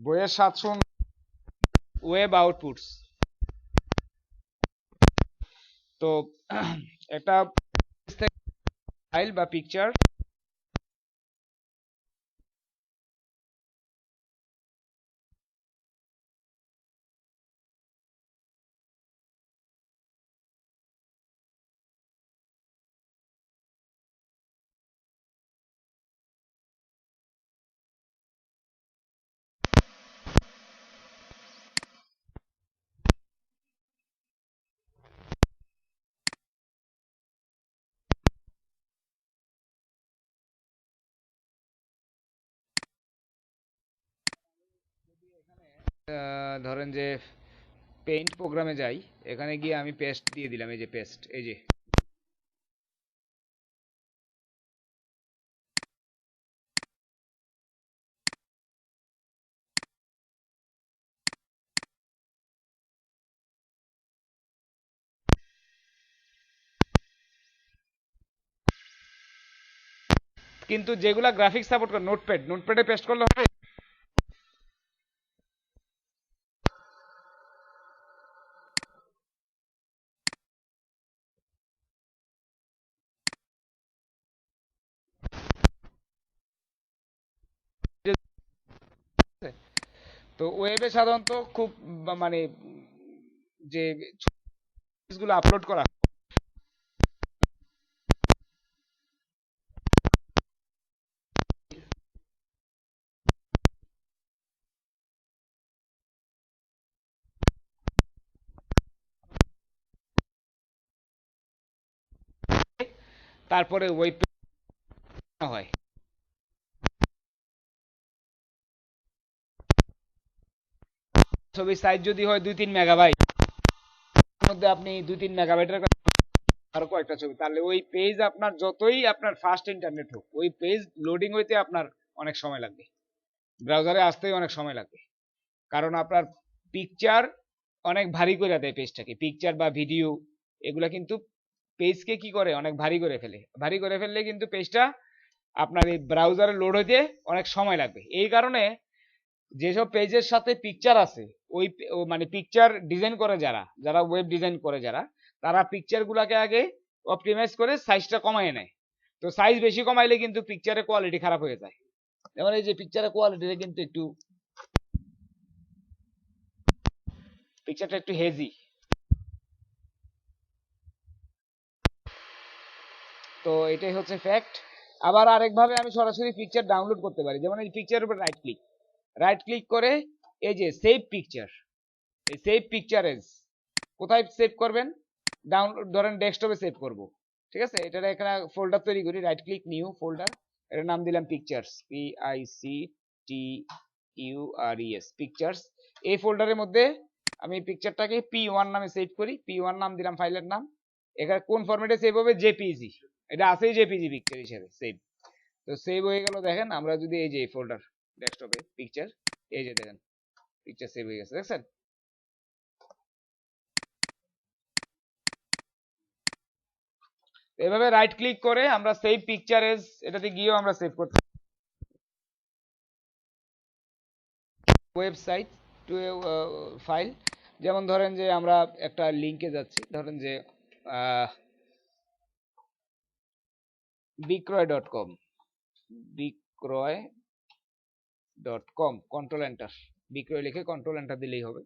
বইয়ের সাতশো web outputs তো একটা ফাইল বা পিকচার ধরেন যে পেইন্ট প্রোগ্রামে যাই, এখানে গিয়ে আমি পেস্ট দিয়ে দিলাম, এই যে পেস্ট এই যে। কিন্তু যেগুলা গ্রাফিক্স সাপোর্ট করে নোটপ্যাড নোটপ্যাডে পেস্ট করলে হবে তো ওয়েবে সাধারণত খুব মানে যে গুলো আপলোড করা তারপরে ওয়েব হয়। ছবির সাইজ যদি হয় দুই তিন মেগাবাইট মধ্যে আপনি দুই তিন মেগাবাইটের আরও কয়েকটা ছবি। তাহলে ওই পেজ আপনার যতই আপনার ফাস্ট ইন্টারনেট হোক, ওই পেজ লোডিং হইতে আপনার অনেক সময় লাগবে। ব্রাউজারে আসতেই অনেক সময় লাগবে। কারণ আপনার পিকচার অনেক ভারী করে দেয় পেজটাকে পিকচার বা ভিডিও এগুলা কিন্তু পেজকে কি করে? অনেক ভারী করে ফেলে। ভারী করে ফেললে কিন্তু পেজটা আপনার এই ব্রাউজারে লোড হইতে অনেক সময় লাগবে। এই কারণে যেসব পেজের সাথে পিকচার আছে, ওই মানে পিকচার ডিজাইন করে যারা যারা ওয়েব ডিজাইন করে যারা, তারা পিকচার গুলাকে আগে অপটিমাইজ করে সাইজটা কমায় নেয়। তো সাইজ বেশি কমাইলে কিন্তু পিকচারের কোয়ালিটি খারাপ হয়ে যায়। যেমন এই যে পিকচারের কোয়ালিটিটা কিন্তু একটু পিকচারটা একটু হেজি তো এটাই হচ্ছে ফ্যাক্ট আবার আরেকভাবে আমি সরাসরি পিকচার ডাউনলোড করতে পারি। যেমন এই পিকচারের উপর রাইট ক্লিক রাইট ক্লিক করে এই যে সেভ পিকচার এই সেভ পিকচার এজ কোথায় সেভ করবেন? ডাউনলোড ধরেন ডেস্কটপে সেভ করব। ঠিক আছে? এটা এখানে ফোল্ডার তৈরি করি রাইট ক্লিক নিউ ফোল্ডার এটার নাম দিলাম pictures P I C T U R E S pictures এই ফোল্ডারের মধ্যে আমি পিকচারটাকে পি ওয়ান নামে সেভ করি। পি ওয়ান নাম দিলাম ফাইলের নাম। এখানে কোন ফরম্যাটে সেভ হবে? জেপিজি এটা আছেই জেপিজি পিকচার হিসেবে সেভ তো সেভ হয়ে গেল, দেখেন, আমরা যদি এই যে ফোল্ডার ডেস্কটপে পিকচার এই যে দেখেন পিকচার সেভ হয়ে গেছে, দেখছেন? এভাবে রাইট ক্লিক করে আমরা সেভ পিকচার এজ এটাতে গিয়েও আমরা সেভ করতে ওয়েবসাইট টু ফাইল যেমন ধরেন যে আমরা একটা লিংকে যাচ্ছি, ধরেন যে বিক্রয় ডট কম বিক্রয় ডট কম কন্ট্রোল এন্টার বিক্রয় লিখে কন্ট্রোল এন্টার দিলেই হবে।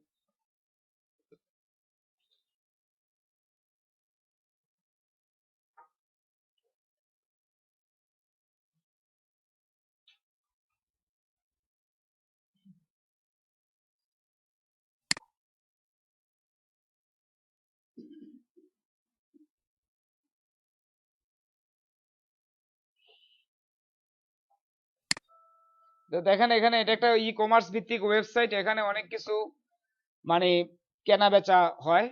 তো দেখেন এখানে এটা একটা ই কমার্স ভিত্তিক ওয়েবসাইট এখানে অনেক কিছু মানে কেনা বেচা হয়।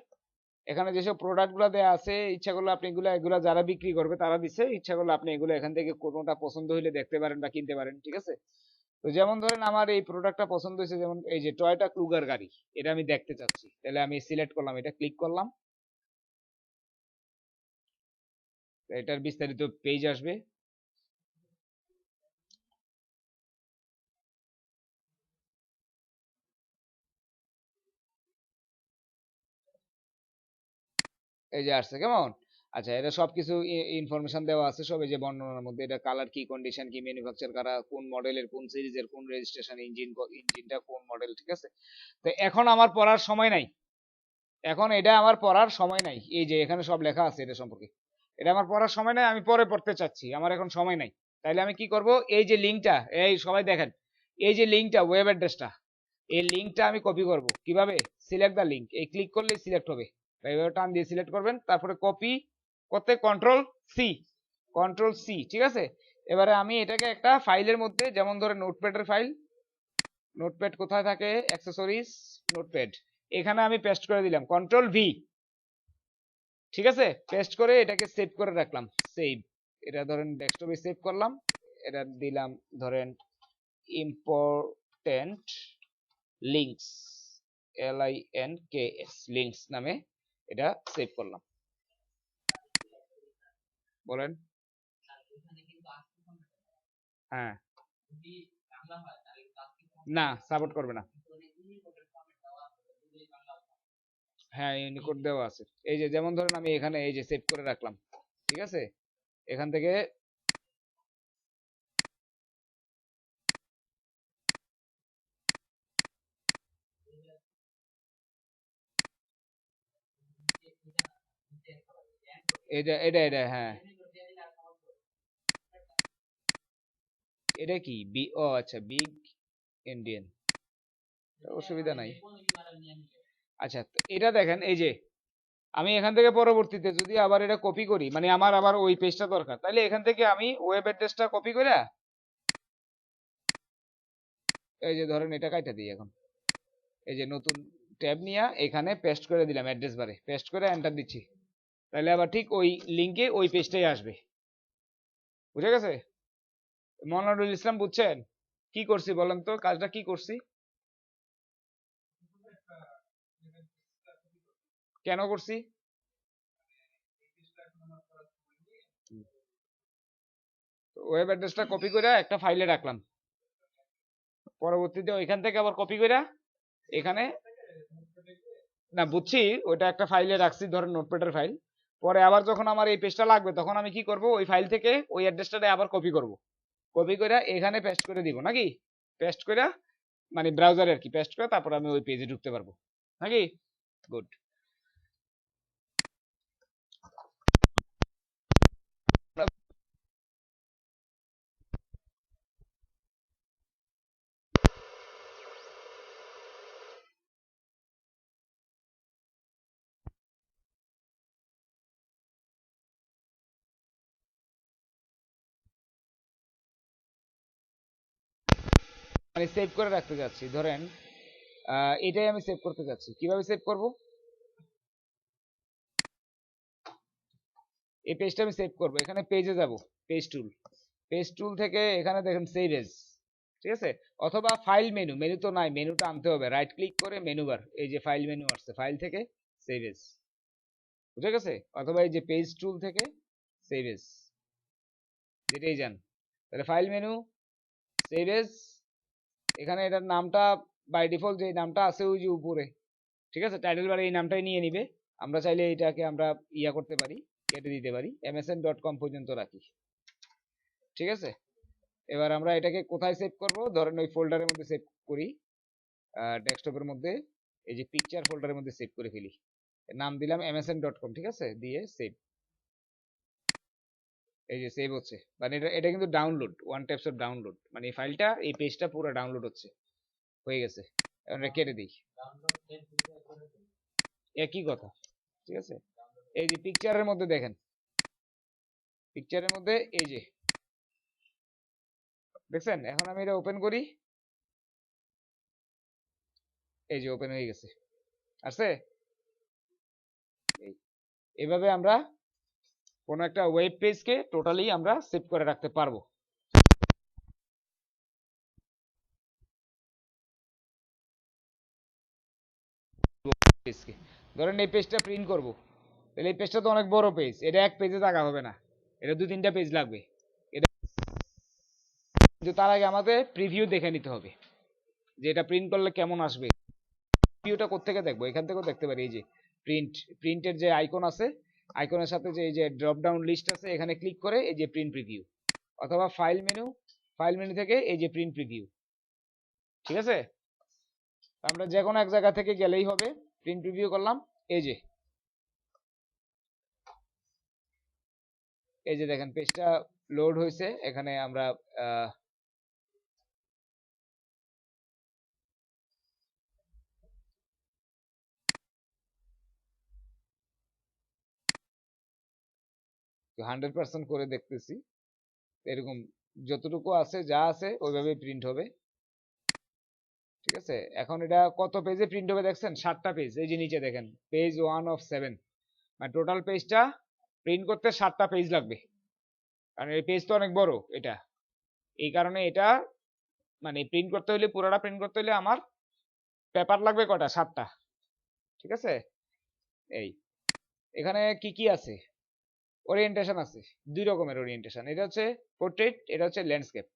এখানে যেসব প্রোডাক্টগুলো দেওয়া আছে ইচ্ছা করলে আপনি এগুলো এগুলো যারা বিক্রি করবে তারা দিচ্ছে ইচ্ছা করলে আপনি এগুলো এখান থেকে কোনোটা পছন্দ হইলে দেখতে পারেন বা কিনতে পারেন, ঠিক আছে? তো যেমন ধরেন আমার এই প্রোডাক্টটা পছন্দ হয়েছে যেমন এই যে টয়টা ক্লুগার গাড়ি, এটা আমি দেখতে চাচ্ছি। তাহলে আমি সিলেক্ট করলাম, এটা ক্লিক করলাম। এটার বিস্তারিত পেজ আসবে। এই যে আসছে, কেমন? আচ্ছা এটা সবকিছু ইনফরমেশন দেওয়া আছে সব, এই যে বর্ণনার মধ্যে, এটা কালার কি কন্ডিশন কি ম্যানুফ্যাকচার করা, কোন মডেলের কোন সিরিজের কোন রেজিস্ট্রেশন ইঞ্জিন ইঞ্জিনটা কোন মডেল ঠিক আছে? তো এখন আমার পড়ার সময় নাই। এখন এটা আমার পড়ার সময় নাই। এই যে এখানে সব লেখা আছে এটা সম্পর্কে। এটা আমার পড়ার সময় নাই, আমি পরে পড়তে চাচ্ছি, আমার এখন সময় নাই। তাইলে আমি কি করব? এই যে লিঙ্কটা এই সবাই দেখেন, এই যে লিঙ্কটা ওয়েব অ্যাড্রেসটা এই লিঙ্কটা আমি কপি করব। কীভাবে? সিলেক্ট দা লিঙ্ক এই ক্লিক করলেই সিলেক্ট হবে। এইভাবে টান দিয়ে সিলেক্ট করবেন, তারপরে কপি করতে কন্ট্রোল সি কন্ট্রোল সি ঠিক আছে? এবারে আমি এটাকে একটা ফাইলের মধ্যে, যেমন ধরে নোটপ্যাডের ফাইল নোটপ্যাড কোথায় থাকে? অ্যাক্সেসরিজ নোটপ্যাড এখানে আমি পেস্ট করে দিলাম কন্ট্রোল ভি ঠিক আছে? পেস্ট করে এটাকে সেভ করে রাখলাম সেভ এটা ধরেন ডেস্কটপে সেভ করলাম, এটা দিলাম ধরেন important links L I N K S links নামে এটা সেভ করলাম। বলেন। হ্যাঁ। না সাপোর্ট করবে না। হ্যাঁ ইউনিকোড দেওয়া আছে। এই যে, যেমন ধরেন আমি এখানে এই যে সেভ করে রাখলাম, ঠিক আছে? এখান থেকে এটা এটা এটা হ্যাঁ। এটা কি? বি ও আচ্ছা বিগ ইন্ডিয়ান অসুবিধা নাই। আচ্ছা এটা দেখেন, এই যে, আমি এখান থেকে পরবর্তীতে যদি আবার এটা কপি করি মানে আমার আবার ওই পেজটা দরকার তাহলে এখান থেকে আমি ওয়েব অ্যাড্রেসটা কপি করে এই যে ধরেন এটা কাইটা দিই এখন। এই যে নতুন ট্যাব নিয়ে এখানে পেস্ট করে দিলাম অ্যাড্রেস বারে পেস্ট করে এন্টার দিচ্ছি। তাহলে আবার ঠিক ওই লিঙ্কে ওই পেজটাই আসবে। বুঝে গেছে? মনারুল ইসলাম বুঝছেন? কি করছি বলেন তো? কাজটা কি করছি? কেন করছি? ওয়েব অ্যাড্রেসটা কপি করে একটা ফাইলে রাখলাম। পরবর্তীতে ওইখান থেকে আবার কপি করে এখানে না, বুঝছি ওটা একটা ফাইলে রাখছি, ধরেন নোটপ্যাডের ফাইল পরে আবার যখন আমার এই পেজটা লাগবে, তখন আমি কি করব? ওই ফাইল থেকে ওই অ্যাড্রেসটাতে আবার কপি করব। কপি করে এখানে পেস্ট করে দিব, নাকি? পেস্ট করে মানে ব্রাউজারে আর কি পেস্ট করে তারপর আমি ওই পেজে ঢুকতে পারব। নাকি? গুড মানে সেভ করে রাখতে যাচ্ছি। ধরেন এটাই আমি সেভ করতে যাচ্ছি। কীভাবে সেভ করব? এই পেজটা আমি সেভ করব। এখানে পেজে যাব পেজ টুল পেজ টুল থেকে এখানে দেখেন সেভ এজ ঠিক আছে? অথবা ফাইল মেনু মেনু তো নাই মেনুটা আনতে হবে। রাইট ক্লিক করে মেনু বার এই যে ফাইল মেনু আসছে ফাইল থেকে সেভ এজ বুঝে গেছে? অথবা এই যে পেজ টুল থেকে সেভ এজ যেটাই যান। তাহলে ফাইল মেনু সেভ এজ এখানে এটার নামটা বাই ডিফল্ট যে নামটা আছে ওই যে উপরে, ঠিক আছে? টাইটেল বারে এই নামটাই নিয়ে নিবে। আমরা চাইলে এটাকে আমরা ইয়া করতে পারি, কেটে দিতে পারি। এমএসএন ডট কম পর্যন্ত রাখি, ঠিক আছে? এবার আমরা এটাকে কোথায় সেভ করব? ধরেন ওই ফোল্ডারের মধ্যে সেভ করি ডেস্কটপের মধ্যে। এই যে পিকচার ফোল্ডারের মধ্যে সেভ করে ফেলি। নাম দিলাম এমএসএন ডট কম ঠিক আছে? দিয়ে সেভ এই যে সেভ হচ্ছে। মানে এটা এটা কিন্তু download one types of download মানে এই ফাইলটা এই পেজটা পুরো ডাউনলোড হচ্ছে। হয়ে গেছে। এখন কেটে দিই। একই কথা ঠিক আছে? এই যে পিকচারের মধ্যে দেখেন। পিকচারের মধ্যে এই যে দেখছেন? এখন আমি এটা ওপেন করি। এই যে ওপেন হয়ে গেছে। আছে এই এভাবে আমরা কোনো একটা ওয়েব পেজকে টোটালি আমরা সেভ করে রাখতে পারব। ধরেন এই পেজটা প্রিন্ট করব। তাহলে এই পেজটা তো অনেক বড় পেজ এটা এক পেজে জায়গা হবে না। এটা দু তিনটা পেজ লাগবে। এটা কিন্তু তার আগে আমাদের প্রিভিউ দেখে নিতে হবে যে এটা প্রিন্ট করলে কেমন আসবে। প্রিভিউটা কোত্থেকে দেখব? এখান থেকেও দেখতে পারি, এই যে প্রিন্ট প্রিন্টের যে আইকন আছে আইকনের সাথে যে এই যে ড্রপ ডাউন লিস্ট আছে, এখানে ক্লিক করে এই যে প্রিন্ট প্রিভিউ অথবা ফাইল মেনু ফাইল মেনু থেকে এই যে প্রিন্ট প্রিভিউ ঠিক আছে? আমরা যে কোনো এক জায়গা থেকে গেলেই হবে প্রিন্ট প্রিভিউ করলাম, এই যে। এই যে দেখেন পেজটা লোড হয়েছে, এখানে আমরা হান্ড্রেড পার্সেন্ট করে দেখতেছি। এরকম যতটুকু আছে, যা আছে ওইভাবে প্রিন্ট হবে। ঠিক আছে? এখন এটা কত পেজে প্রিন্ট হবে দেখছেন? সাতটা পেজ এই যে নিচে দেখেন পেজ ওয়ান অফ সেভেন মানে টোটাল পেজটা প্রিন্ট করতে সাতটা পেজ লাগবে। কারণ এই পেজ তো অনেক বড় এটা। এই কারণে এটা মানে প্রিন্ট করতে হলে পুরোটা প্রিন্ট করতে হলে আমার পেপার লাগবে কটা? সাতটা। ঠিক আছে? এই। এখানে কি কি আছে? ওরিয়েন্টেশন আছে, দুই রকমের ওরিয়েন্টেশন এটা হচ্ছে পোর্ট্রেট এটা হচ্ছে ল্যান্ডস্কেপ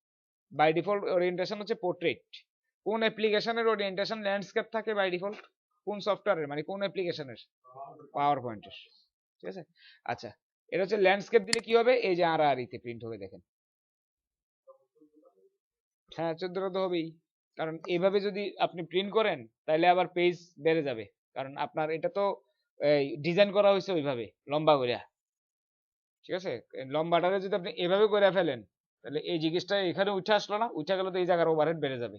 বাই ডিফল্ট ওরিয়েন্টেশন হচ্ছে পোর্ট্রেট কোন অ্যাপ্লিকেশনের ওরিয়েন্টেশন ল্যান্ডস্কেপ থাকে বাই ডিফল্ট কোন সফটওয়্যারের মানে কোন অ্যাপ্লিকেশনের পাওয়ার পয়েন্টের ঠিক আছে? আচ্ছা এটা হচ্ছে ল্যান্ডস্কেপ দিলে কি হবে? এই যে আর আর ইতে প্রিন্ট হবে, দেখেন। হ্যাঁ চোদ্দটা তো হবেই। কারণ এভাবে যদি আপনি প্রিন্ট করেন তাহলে আবার পেজ বেড়ে যাবে। কারণ আপনার, এটা তো ডিজাইন করা হয়েছে ওইভাবে, লম্বা করে ঠিক আছে? এই লম্বাটারে যদি আপনি এভাবে করে ফেলেন, তাহলে এই জিনিসটা এখানে উঠে আসলো না, উঠে গেলে তো এই জায়গার ওভারহেড বেড়ে যাবে।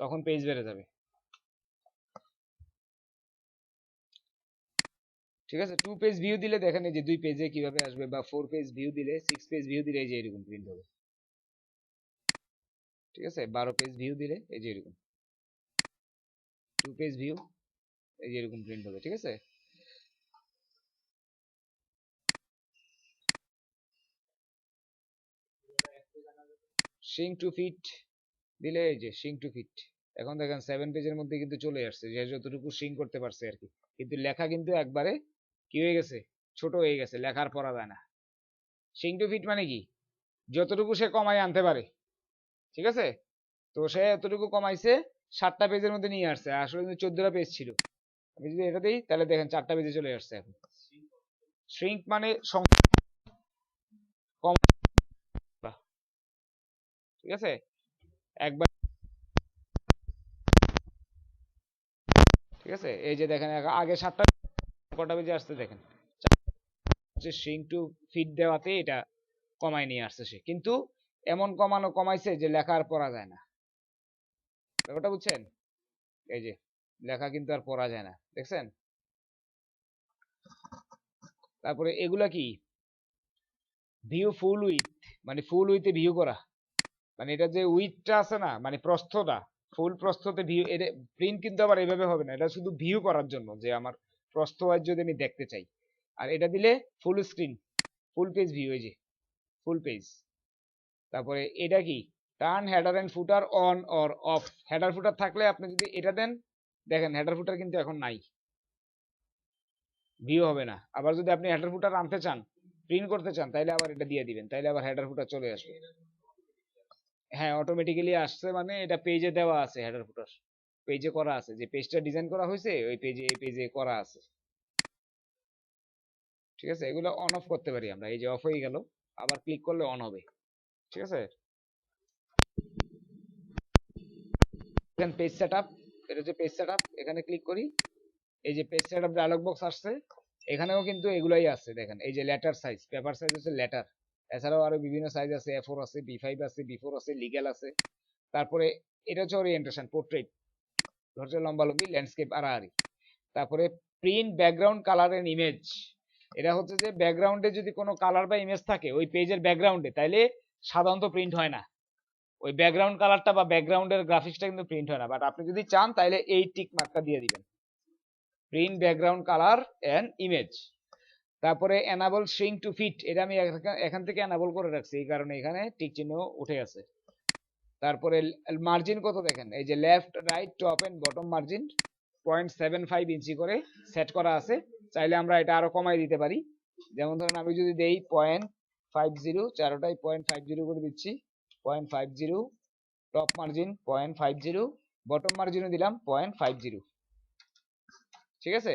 তখন পেজ বেড়ে যাবে। ঠিক আছে? টু পেজ ভিউ দিলে দেখেন এই যে দুই পেজে কীভাবে আসবে বা ফোর পেজ ভিউ দিলে সিক্স পেজ ভিউ দিলে এই যে এরকম প্রিন্ট হবে। ঠিক আছে? বারো পেজ ভিউ দিলে এই যে এরকম। টু পেজ ভিউ এই যে এরকম প্রিন্ট হবে। ঠিক আছে? সিং টু ফিট দিলে এই যে সিং টু ফিট এখন দেখেন সেভেন পেজের মধ্যে কিন্তু চলে আসছে, যে যতটুকু সিং করতে পারছে আর কি। কিন্তু লেখা কিন্তু একবারে কি হয়ে গেছে? ছোট হয়ে গেছে, লেখার পড়া যায় না। সিং টু ফিট মানে কি? যতটুকু সে কমায় আনতে পারে, ঠিক আছে? তো সে এতটুকু কমাইছে, সাতটা পেজের মধ্যে নিয়ে আসছে আসলে কিন্তু চোদ্দটা পেজ ছিল। আমি যদি এটা দিই, তাহলে দেখেন চারটা পেজে চলে আসছে এখন। শ্রিঙ্ক মানে সং- কম ঠিক আছে? একবার ঠিক আছে? এই যে দেখেন আগে- সাতটা কটা পেজে আসছে দেখেন। শ্রিঙ্ক টু ফিট দেওয়াতে এটা কমায় নিয়ে আসছে সে। কিন্তু এমন কমানো কমাইছে যে লেখা আর পড়া যায় না। ব্যাপারটা বুঝছেন? এই যে, লেখা কিন্তু আর পড়া যায় না। দেখছেন? তারপরে এগুলা কি? ভিউ ফুল উইথ মানে ফুল উইথে ভিউ করা। মানে এটা যে উইথটা আছে না মানে প্রস্থটা ফুল প্রস্থতে ভিউ এটা প্রিন্ট কিন্তু আবার এভাবে হবে না, এটা শুধু ভিউ করার জন্য যে আমার প্রস্থ ওয়াইজ যদি আমি দেখতে চাই। আর এটা দিলে full screen full page view এই যে ফুল পেজ তারপরে এটা কি? Turn header and footer on or off header footer থাকলে আপনি যদি এটা দেন, দেখেন হেডার ফুটার কিন্তু এখন নাই। ভিউ হবে না। আবার যদি আপনি হেডার ফুটার আনতে চান প্রিন্ট করতে চান তাহলে আবার এটা দিয়ে দিবেন, তাইলে আবার হেডার ফুটার চলে আসবে। হ্যাঁ অটোমেটিক্যালি আসছে মানে এটা পেজে দেওয়া আছে হেডার ফুটার পেজে করা আছে। যে পেজটা ডিজাইন করা হয়েছে, ওই পেজে এই পেজে করা আছে। ঠিক আছে? এগুলো অন অফ করতে পারি আমরা। এই যে অফ হয়ে গেল, আবার ক্লিক করলে অন হবে। ঠিক আছে? এখানে পেজ সেটআপ এটা হচ্ছে পেজ সেটআপ এখানে ক্লিক করি। এই যে পেজ সেটআপ ডায়লগ বক্স আসছে। এখানেও কিন্তু এগুলাই আছে দেখেন। এই যে লেটার সাইজ পেপার সাইজ হচ্ছে লেটার এছাড়াও আরও বিভিন্ন সাইজ আছে এ ফোর আছে বি ফাইভ আছে বি ফোর আছে লিগ্যাল আছে। তারপরে এটা হচ্ছে ওরিয়েন্টেশন পোর্ট্রেট হচ্ছে লম্বা লম্বি ল্যান্ডস্কেপ আড়াআড়ি। তারপরে print background colour and image এটা হচ্ছে যে ব্যাকগ্রাউন্ডে যদি কোনো কালার বা ইমেজ থাকে, ওই পেজের ব্যাকগ্রাউন্ডে তাইলে সাধারণত প্রিন্ট হয় না। ওই ব্যাকগ্রাউন্ড কালারটা বা ব্যাকগ্রাউন্ডের গ্রাফিক্সটা কিন্তু প্রিন্ট হয় না। বাট আপনি যদি চান তাহলে এই টিক মার্কটা দিয়ে দিবেন। Print background colour and image তারপরে এনাবল শ্রিঙ্ক টু ফিট এটা আমি এখান- থেকে এনাবল করে রাখছি, এই কারণে এখানে টিক চিহ্ন উঠে আছে তারপরে মার্জিন কত দেখেন? এই যে left right top and bottom margin point seven five inch করে সেট করা আছে। চাইলে আমরা এটা আরও কমাই দিতে পারি। যেমন ধরেন আমি যদি দেই পয়েন্ট ফাইভ জিরো চারোটাই পয়েন্ট ফাইভ জিরো করে দিচ্ছি point five zero top margin point five zero bottom মার্জিনও দিলাম পয়েন্ট ফাইভ জিরো ঠিক আছে?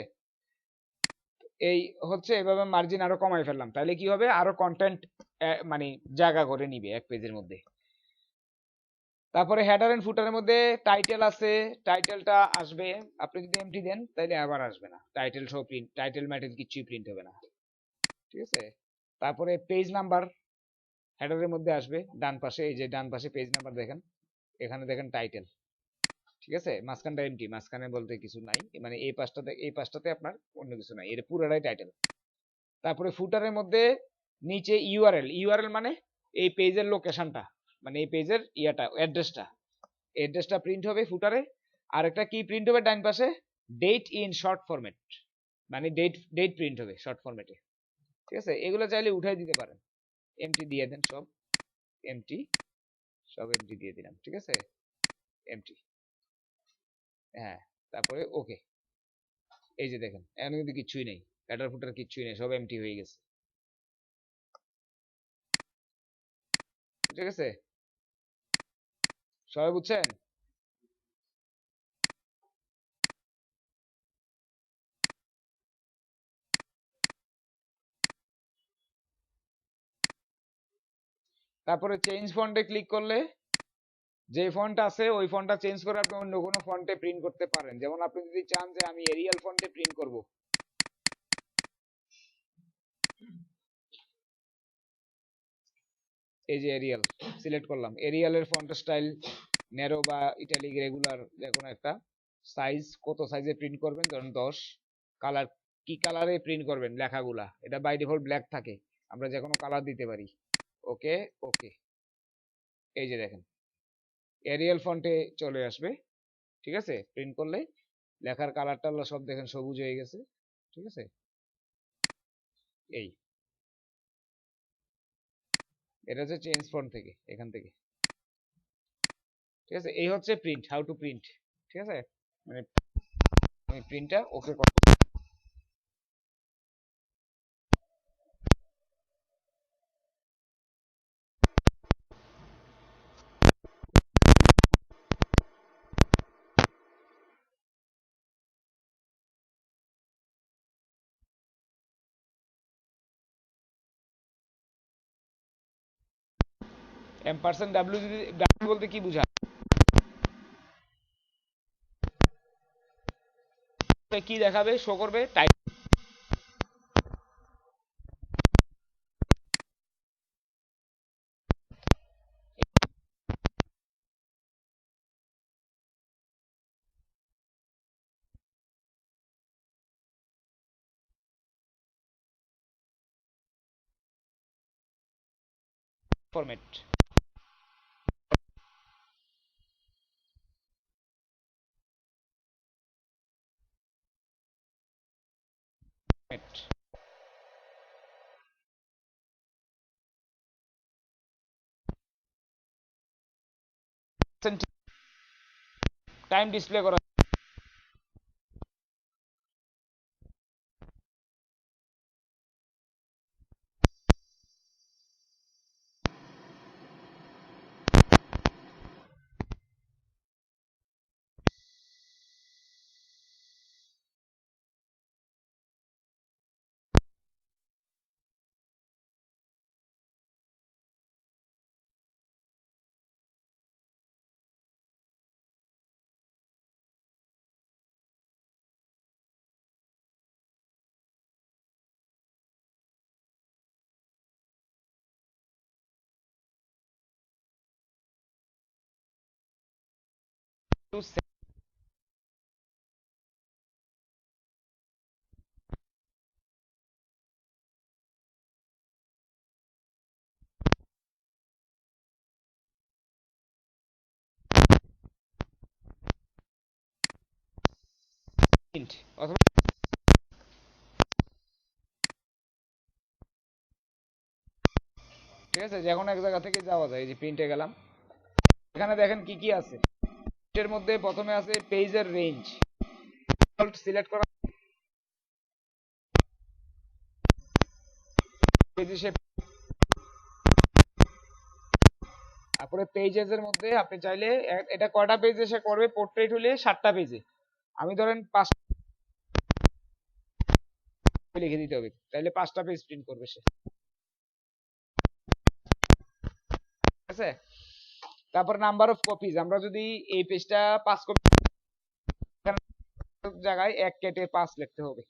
এই হচ্ছে এভাবে মার্জিন আরও কমাই ফেললাম। তাহলে কি হবে? আরও কন্টেন্ট মানে জায়গা করে নিবে এক পেজের মধ্যে। তারপরে হেডার এন্ড ফুটারের মধ্যে টাইটেল আছে। টাইটেলটা আসবে। আপনি যদি এমটি দেন তাহলে আবার আসবে না। টাইটেল সহ প্রিন্ট টাইটেল ম্যাটেল কিছুই প্রিন্ট হবে না। ঠিক আছে? তারপরে পেজ নাম্বার হেডারের মধ্যে আসবে। ডান পাশে, এই যে ডান পাশে পেজ নাম্বার দেখেন। এখানে দেখেন টাইটেল ঠিক আছে? মাঝখানটা এমটি মাঝখানে বলতে কিছু নাই। মানে এই পাশটাতে এই পাশটাতে আপনার অন্য কিছু নাই। এটা পুরোটাই টাইটেল তারপরে ফুটারের মধ্যে নিচে ইউআরএল ইউআরএল মানে এই পেজের লোকেশনটা মানে এই পেজের ইয়াটা অ্যাড্রেসটা অ্যাড্রেসটা প্রিন্ট হবে ফুটারে আর একটা কি প্রিন্ট হবে ডান পাশে? ডেট ইন শর্ট ফরম্যাট মানে ডেট ডেট প্রিন্ট হবে শর্ট ফরম্যাটে ঠিক আছে? এগুলো চাইলে উঠাই দিতে পারেন। এমটি দিয়ে দেন সব। এমটি সব এমটি দিয়ে দিলাম। ঠিক আছে? এমটি হ্যাঁ তারপরে ওকে এই যে দেখেন, এখন কিন্তু কিচ্ছুই নেই হেডার ফুটার কিচ্ছুই নেই, সব এমটি হয়ে গেছে। ঠিক আছে? সবাই বুঝছেন? তারপরে চেঞ্জ ফন্টে ক্লিক করলে যে ফন্ট আছে, ওই ফন্টটা চেঞ্জ করে আপনি অন্য কোনো ফন্টে প্রিন্ট করতে পারেন। যেমন আপনি যদি চান যে আমি এরিয়াল ফন্টে প্রিন্ট করব। এই যে এরিয়াল সিলেক্ট করলাম। এরিয়ালের ফন্ট স্টাইল ন্যারো বা ইটালিক রেগুলার যে একটা সাইজ কত সাইজে প্রিন্ট করবেন? ধরুন দশ। কালার কি কালারে প্রিন্ট করবেন লেখাগুলা? এটা বাই ডিফল্ট ব্ল্যাক থাকে। আমরা যে কোনো কালার দিতে পারি। ওকে ওকে এই যে দেখেন। এরিয়াল ফন্টে চলে আসবে, ঠিক আছে? প্রিন্ট করলে লেখার কালার টালার সব দেখেন, সবুজ হয়ে গেছে, ঠিক আছে? এই। এটা হচ্ছে চেঞ্জ ফন্ট থেকে, এখান থেকে। ঠিক আছে? এই হচ্ছে প্রিন্ট হাউ টু প্রিন্ট ঠিক আছে? মানে প্রিন্টটা ওকে এম পার্সেন্ট ডাব্লিউ যদি ডাব্লিউ বলতে কি বোঝায়? কি দেখাবে? শো করবে? টাইপ ফরম্যাট টাইম ডিসপ্লে করা to ঠিক আছে? যে কোনো এক জায়গা থেকে যাওয়া যায়। এই যে প্রিন্টে গেলাম। এখানে দেখেন কি কি আছে। এর মধ্যে প্রথমে আছে পেজের রেঞ্জ সিলেক্ট করা। পেজ তারপরে পেজেস এর মধ্যে আপনি চাইলে এটা কয়টা পেজ এসে করবে? পোর্ট্রেট হলে সাতটা পেজে আমি ধরেন পাঁচ লিখে দিতে হবে। তাহলে পাঁচটা পেজ প্রিন্ট করবে সে। ঠিক আছে? তারপর নাম্বার অফ কপিজ আমরা যদি এই পেজটা পাঁচ কপি জায়গায় এক কেটে পাঁচ লিখতে হবে।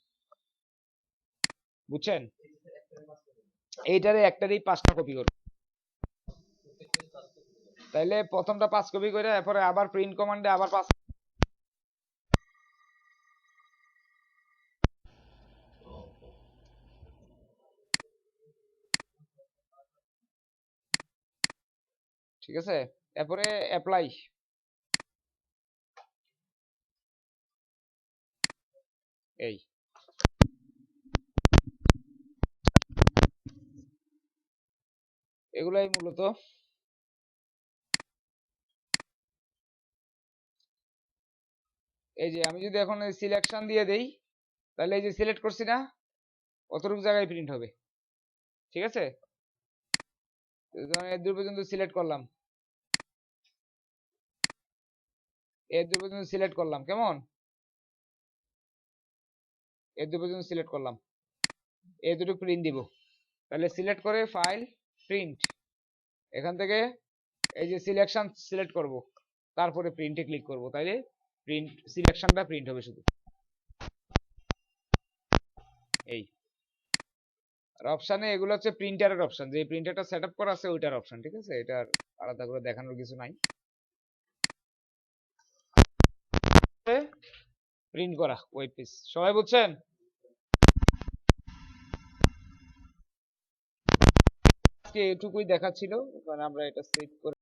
বুঝছেন? এইটারে একটারই পাঁচটা কপি করবে তাইলে প্রথমটা পাঁচ কপি করে, এরপরে আবার প্রিন্ট কমান্ডে আবার পাঁচ ঠিক আছে? এরপরে অ্যাপ্লাই এই। এগুলাই মূলত। এই যে আমি যদি এখন সিলেকশন দিয়ে দেই, তাহলে এই যে সিলেক্ট করছি না, অতটুকু জায়গায় প্রিন্ট হবে। ঠিক আছে? দূর পর্যন্ত সিলেক্ট করলাম। এর দূর পর্যন্ত সিলেক্ট করলাম, কেমন? এর দূর পর্যন্ত সিলেক্ট করলাম। এ দুটো প্রিন্ট দিব। তাহলে সিলেক্ট করে ফাইল প্রিন্ট এখান থেকে এই যে সিলেকশন সিলেক্ট করব, তারপরে প্রিন্টে ক্লিক করব। তাইলে প্রিন্ট সিলেকশনটা প্রিন্ট হবে শুধু। এই। আর অপশানে এগুলো হচ্ছে প্রিন্টারের অপশন যে প্রিন্টারটা সেটআপ করা আছে, ওইটার অপশন ঠিক আছে? এটা আর আলাদা করে দেখানোর কিছু নাই। প্রিন্ট করা ওয়েব পেজ সবাই বলছেন? আজকে এটুকুই দেখাচ্ছিল কারণ আমরা এটা সেভ করে